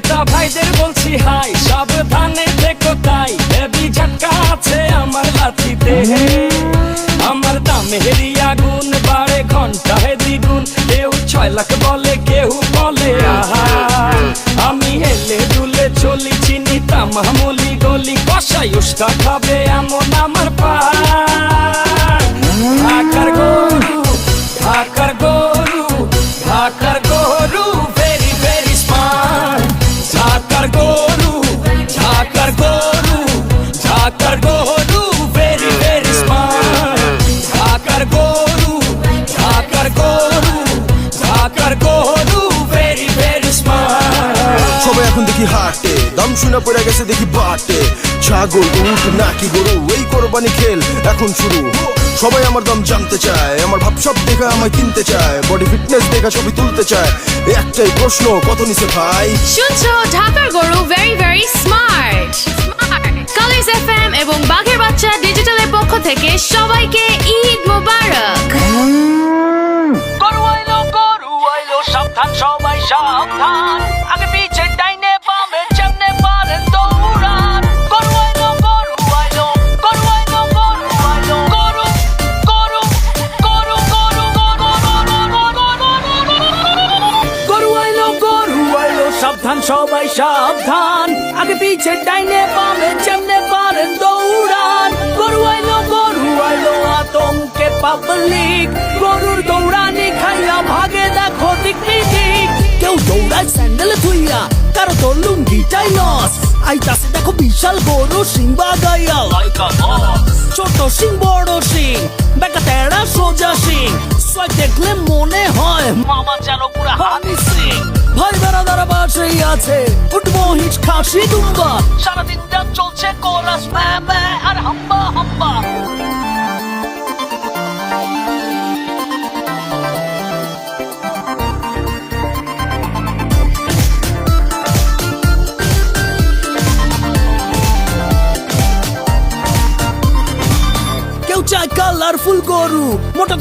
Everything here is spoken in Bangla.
ক্রেতা ভাইদের বলছি হাই, সাবধানে থেকো তাই। হেভি ঝটকা আছে আমার লাঠিতে আমার দামে হেরি আগুন বাড়ে ঘণ্টা হে দ্বিগুণ। কেউ ছয় লাখ বলে, কেউ বলে, আহা। আমি হেলে দুলে চলি, চিনি তামামুলি গলি, কষাই উষ্টা খাবে এমন আমার পা। এখন দেখি হাটে। দাম শুনে পড়ে গেছে দেখি বাটে। ছাগল উঠ নাকি গরু এই কোরবানি খেল এখন শুরু। সবাই আমার দাম জানতে চায় আমার ভাব সব দেখা আমায় কিনতে চায় বডি ফিটনেস দেখা ছবি তুলতে চায়। একটাই প্রশ্ন কত নিছে ভাই? শুনছো ঢাকার গরু very very smart college FM এবং বাঘের বাচ্চা ডিজিটালের পক্ষ থেকে সবাইকে ঈদ মোবারক। গরু আইলো গরু আইলো সাবধান সবাই সাবধান। সাবধান, সবাই সাবধান। আগে পিছে ডাইনে বামে যেমনে পারেন দৌড়ান। গরু আইলো গরু আইলো, আতঙ্কে পাবলিক গরুর দৌড়ানি খাইয়া ভাগে দেখো দিক দিক কেউ দৌড়ায় স্যান্ডেল থুইয়া কারও তো লুঙ্গিটাই লস দেখো বিশাল গরু সিংবা গাইয়া লাইকা ছোট সিং বড় সিং বেকা তেড়া সোজা সিং সয় দেখলে মনে হয় মামা যেন দাঁড়া আছে। উঠবো হিচ খাসি দুম্বা। সারাদিন যা চলছে কোরাস ম্যা ম্যা আর হাম্বা হাম্বা। কেউ চায় কালারফুল গরু। মোটা